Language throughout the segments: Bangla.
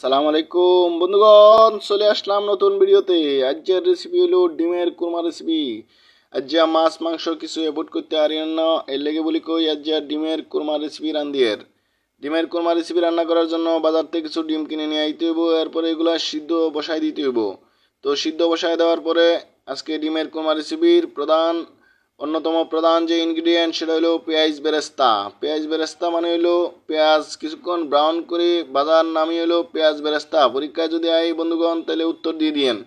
সালাম আলাইকুম, বন্ধুগণ, চলে আসলাম নতুন ভিডিওতে। আজকের রেসিপি হলো ডিমের কুরমা রেসিপি আজ মাছ, মাংস কিছু এভোড করতে পারি না। এর লেগে বলি কই আজ ডিমের কুরমা রেসিপি রান্ধিয়ের ডিমের কুরমা রেসিপি রান্না করার জন্য বাজার থেকে কিছু ডিম কিনে নিয়ে আইতে হইব। এরপরে এগুলো সিদ্ধ বসাই দিতে হইব। তো সিদ্ধ বসায় দেওয়ার পরে আজকে ডিমের কুরমা রেসিপির প্রধান অন্যতম প্রধান যে ইনগ্রিডিয়েন্ট সেটা হলো পেঁয়াজ বেরেস্তা। পেঁয়াজ বেরেস্তা মানে হলো পেঁয়াজ কিছুক্ষণ ব্রাউন করে বাজার নামই হলো পেঁয়াজ বেরেস্তা। পরীক্ষায় যদি আই বন্ধুগণ, তাহলে উত্তর দিয়ে দিয়েন।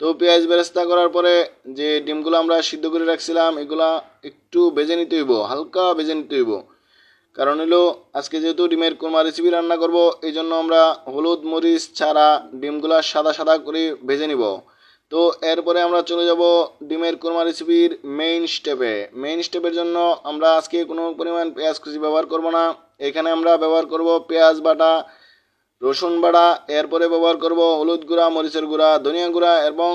তো পেঁয়াজ বেরেস্তা করার পরে যে ডিমগুলো আমরা সিদ্ধ করে রাখছিলাম, এগুলা একটু ভেজে নিতে হইব, হালকা ভেজে নিতে হইব। কারণ হলো আজকে যেহেতু ডিমের কোরমা রেসিপি রান্না করব এই জন্য আমরা হলুদ, মরিচ ছাড়া ডিমগুলা সাদা সাদা করে ভেজে নিব। তো এরপরে আমরা চলে যাব ডিমের কোরমা রেসিপির মেইন স্টেপে মেইন স্টেপের জন্য আমরা আজকে কোনো পরিমাণ পেঁয়াজ কুচি ব্যবহার করব না। এখানে আমরা ব্যবহার করব পেঁয়াজ বাটা, রসুন বাটা, এরপরে ব্যবহার করব হলুদ গুঁড়া, মরিচের গুঁড়া, ধনিয়া গুঁড়া এবং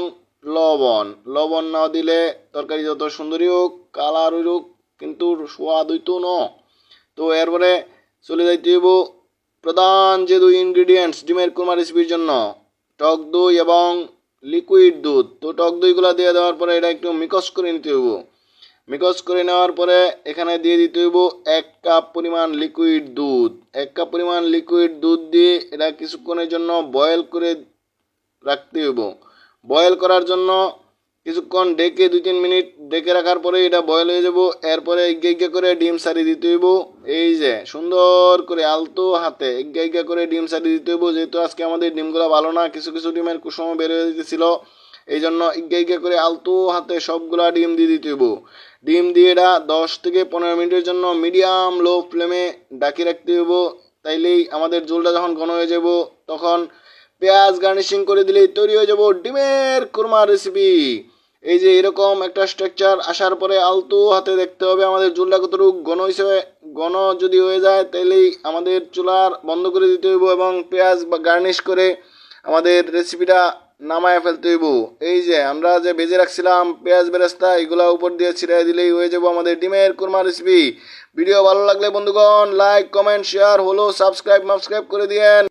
লবণ। লবণ না দিলে তরকারি যত সুন্দরী হোক কালার হোক, কিন্তু স্বাদ হইতো ন। তো এরপরে চলে যাইতে হইব প্রধান যে দুই ইনগ্রিডিয়েন্টস ডিমের কোরমা রেসিপির জন্য। টক দই এবং লিকুইড দুধ। তো টক দইগুলো দিয়ে দেওয়ার পরে এটা একটু মিক্স করে নিতে হইব। মিক্স করে নেওয়ার পরে এখানে দিয়ে দিতে হইব এক কাপ পরিমাণ লিকুইড দুধ। এক কাপ পরিমাণ লিকুইড দুধ দিয়ে এটা কিছুক্ষণের জন্য বয়েল করে রাখতে হইব। বয়েল করার জন্য কিছুক্ষণ ডেকে দুই তিন মিনিট ডেকে রাখার পরে এটা বয়েল হয়ে যাব। এরপরে এগে এগে করে ডিম সারি দিতে হইব। এই যে, সুন্দর করে আলতো হাতে এগে এগে করে ডিম সারি দিতে হইব। যেহেতু আজকে আমাদের ডিমগুলো ভালো না, কিছু কিছু ডিমের কুসুম বের হয়ে যেতেছিল। এই জন্য ইগে ইগে করে আলতো হাতে সবগুলা ডিম দিয়ে দিতে হইব। ডিম দিয়ে এটা দশ থেকে পনেরো মিনিটের জন্য মিডিয়াম লো ফ্লেমে ডাকি রাখতে হইব। তাইলেই আমাদের ঝোলটা যখন ঘন হয়ে যাব, তখন পেঁয়াজ গার্নিশিং করে দিলেই তৈরি হয়ে যাব ডিমের কুরমা রেসিপি এই যে এরকম একটা স্ট্রাকচার আসার পরে আলতু হাতে দেখতে হবে আমাদের চুলটা কতটুকু ঘন হিসেবে ঘন যদি হয়ে যায় তাহলেই আমাদের চুলার বন্ধ করে দিতে হইব এবং পেঁয়াজ বা গার্নিশ করে আমাদের রেসিপিটা নামায় ফেলতে হইব। এই যে আমরা যে বেজে রাখছিলাম পেঁয়াজ বেরেস্তা, এগুলা উপর দিয়ে ছিড়াই দিলেই হয়ে যাব আমাদের ডিমের কুরমা রেসিপি ভিডিও ভালো লাগলে বন্ধুগণ লাইক কমেন্ট শেয়ার হলো সাবস্ক্রাইব মাবস্ক্রাইব করে দিয়েন।